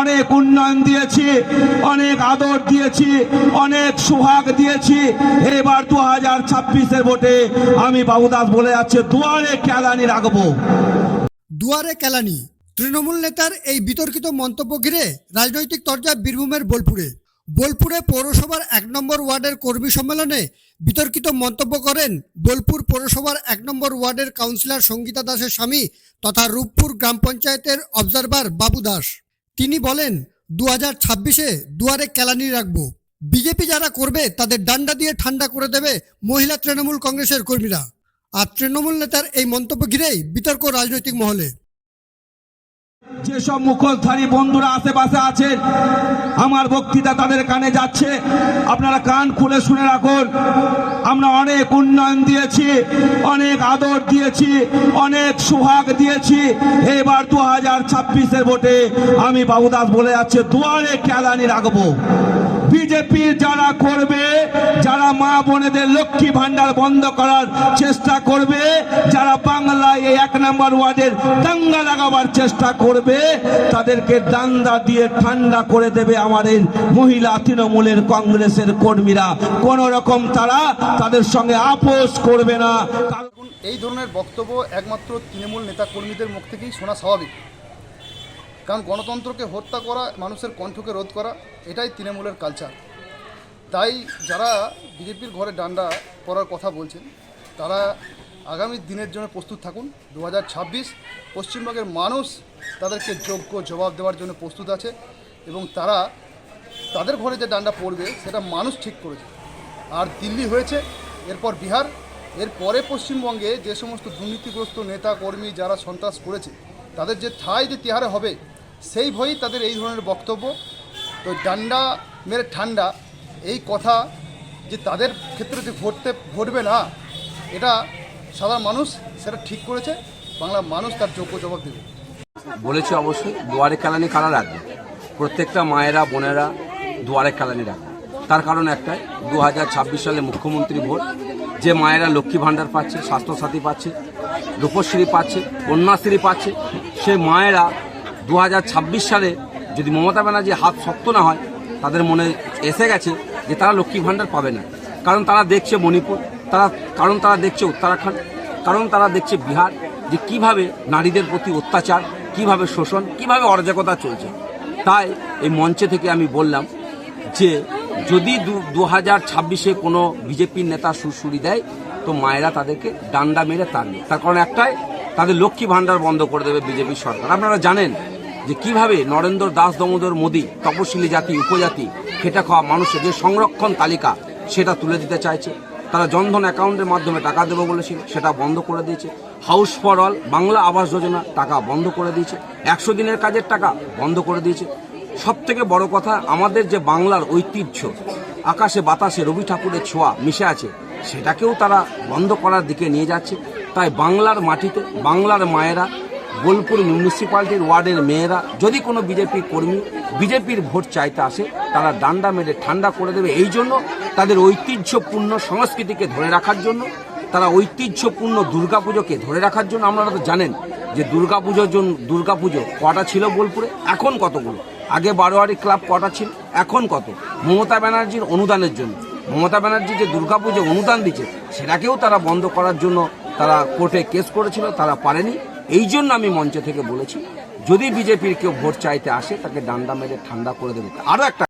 অনেক উন্নয়ন দিয়েছি, অনেক আদর দিয়েছি, অনেক সুহাগ দিয়েছি। এবার দু হাজার ছাব্বিশের ভোটে আমি বাবুদাস বলে যাচ্ছে, দুয়ারে কেলানি রাখব। দুয়ারে কেলানি, তৃণমূল নেতার এই বিতর্কিত মন্তব্য ঘিরে রাজনৈতিক তরজা বীরভূমের বোলপুরে। বোলপুরে পৌরসভার এক নম্বর ওয়ার্ডের কর্মী সম্মেলনে বিতর্কিত মন্তব্য করেন বোলপুর পৌরসভার এক নম্বর ওয়ার্ডের কাউন্সিলর সঙ্গীতা দাসের স্বামী তথা রূপপুর গ্রাম পঞ্চায়েতের অবজারভার বাবু দাস তিনি বলেন দু হাজার ছাব্বিশে দুয়ারে কেলানি রাখব। বিজেপি যারা করবে, তাদের ডান্ডা দিয়ে ঠান্ডা করে দেবে মহিলা তৃণমূল কংগ্রেসের কর্মীরা। আর তৃণমূল নেতার এই মন্তব্য ঘিরেই বিতর্ক রাজনৈতিক মহলে। যেসব মুখোশধারী বন্ধুরা আশেপাশে আছেন, আমার বক্তৃতা তাদের কানে যাচ্ছে। আপনারা কান খুলে শুনে রাখুন। আমরা অনেক উন্নয়ন দিয়েছি, অনেক আদর দিয়েছি, অনেক সুহাগ দিয়েছি। এবার দু হাজার ছাব্বিশের ভোটে আমি বাবুদাস বলে যাচ্ছে, দুয়ারে কেলানি রাখব। বিজেপির যারা করবে, যারা মা বোনেদের লক্ষ্মী ভান্ডার বন্ধ করার চেষ্টা করবে, যারা বাংলায় এই এক নম্বর ওয়ার্ডের দাঙ্গা লাগাবার চেষ্টা করবে, তাদেরকে দান্দা দিয়ে ঠান্ডা করে দেবে আমাদের মহিলা তৃণমূলের কংগ্রেসের কর্মীরা। কোন রকম তারা তাদের সঙ্গে আপোষ করবে না। এই ধরনের বক্তব্য একমাত্র তৃণমূল নেতা কর্মীদের মুখ থেকেই শোনা স্বাভাবিক। কারণ গণতন্ত্রকে হত্যা করা, মানুষের কণ্ঠকে রোধ করা, এটাই তৃণমূলের কালচার তাই যারা বিজেপির ঘরে ডান্ডা করার কথা বলছেন, তারা আগামী দিনের জন্য প্রস্তুত থাকুন। দু হাজার ছাব্বিশ পশ্চিমবঙ্গের মানুষ তাদেরকে যোগ্য জবাব দেওয়ার জন্য প্রস্তুত আছে এবং তারা তাদের ঘরে যে ডান্ডা পড়বে, সেটা মানুষ ঠিক করেছে। আর দিল্লি হয়েছে, এরপর বিহার, এরপরে পশ্চিমবঙ্গে যে সমস্ত দুর্নীতিগ্রস্ত নেতা কর্মী যারা সন্ত্রাস করেছে, তাদের যে ঠাই যে তিহারে হবে সেই ভয়েই তাদের এই ধরনের বক্তব্য। তো ডান্ডা মেরে ঠান্ডা, এই কথা যে তাদের ক্ষেত্রে যে ঘটতে, ঘটবে না, এটা সাধারণ মানুষ সেটা ঠিক করেছে বাংলা মানুষ তার যোগ্য জবাব দেবে। বলেছি অবশ্যই, দুয়ারে কেলানি কারা রাখবে? প্রত্যেকটা মায়েরা, বোনেরা দুয়ারে কেলানি রাখবে। তার কারণ একটাই দু হাজার ছাব্বিশ সালে মুখ্যমন্ত্রী ভোট, যে মায়েরা লক্ষ্মী ভাণ্ডার পাচ্ছে, স্বাস্থ্যসাথী পাচ্ছে, রূপশ্রী পাচ্ছে, কন্যাশ্রী পাচ্ছে, সেই মায়েরা দু হাজার ছাব্বিশ সালে যদি মমতা ব্যানার্জি হাত শক্ত না হয়, তাদের মনে এসে গেছে যে তারা লক্ষ্মী ভাণ্ডার পাবে না। কারণ তারা দেখছে মণিপুর, তারা, কারণ তারা দেখছে উত্তরাখণ্ড, কারণ তারা দেখছে বিহার, যে কীভাবে নারীদের প্রতি অত্যাচার, কীভাবে শোষণ, কীভাবে অরাজকতা চলছে। তাই এই মঞ্চে থেকে আমি বললাম যে, যদি দু হাজার ছাব্বিশে কোনো বিজেপির নেতা সুরসুরি দেয়, তো মায়েরা তাদেরকে ডান্ডা মেরে তাড়বে তার কারণ একটাই, তাদের লক্ষ্মী ভাণ্ডার বন্ধ করে দেবে বিজেপির সরকার। আপনারা জানেন যে কীভাবে নরেন্দ্র দাস দামোদর মোদী, তপশিলি জাতি, উপজাতি, খেটে খাওয়া মানুষের যে সংরক্ষণ তালিকা, সেটা তুলে দিতে চাইছে। তারা জনধন অ্যাকাউন্টের মাধ্যমে টাকা দেবো বলেছিল, সেটা বন্ধ করে দিয়েছে। House for all, Bangla Awas Yojana, টাকা বন্ধ করে দিয়েছে। একশো দিনের কাজের টাকা বন্ধ করে দিয়েছে। সব থেকে বড় কথা, আমাদের যে বাংলার ঐতিহ্য, আকাশে বাতাসে রবি ঠাকুরের ছোঁয়া মিশে আছে, সেটাকেও তারা বন্ধ করার দিকে নিয়ে যাচ্ছে। তাই বাংলার মাটিতে, বাংলার মায়েরা বোলপুর মিউনিসিপ্যালিটির ওয়ার্ডের মেয়েরা, যদি কোনো বিজেপি কর্মী বিজেপির ভোট চাইতে আসে, তারা ডান্ডা মেরে ঠান্ডা করে দেবে। এই জন্য তাদের ঐতিহ্যপূর্ণ সংস্কৃতিকে ধরে রাখার জন্য, তারা ঐতিহ্যপূর্ণ দুর্গাপুজোকে ধরে রাখার জন্য, আপনারা তো জানেন যে দুর্গাপুজোর জন্য, দুর্গাপুজো কটা ছিল বোলপুরে? এখন কতগুলো? আগে বারোয়ারি ক্লাব কটা ছিল? এখন কত? মমতা ব্যানার্জির অনুদানের জন্য। মমতা ব্যানার্জি যে দুর্গাপুজো অনুদান দিচ্ছে, সেটাকেও তারা বন্ধ করার জন্য তারা কোর্টে কেস করেছিল, তারা পারেনি। এই জন্য আমি মঞ্চ থেকে বলেছি, যদি বিজেপির কেউ ভোট চাইতে আসে, তাকে ডান্ডা মেরে ঠান্ডা করে দেবে। আরও একটা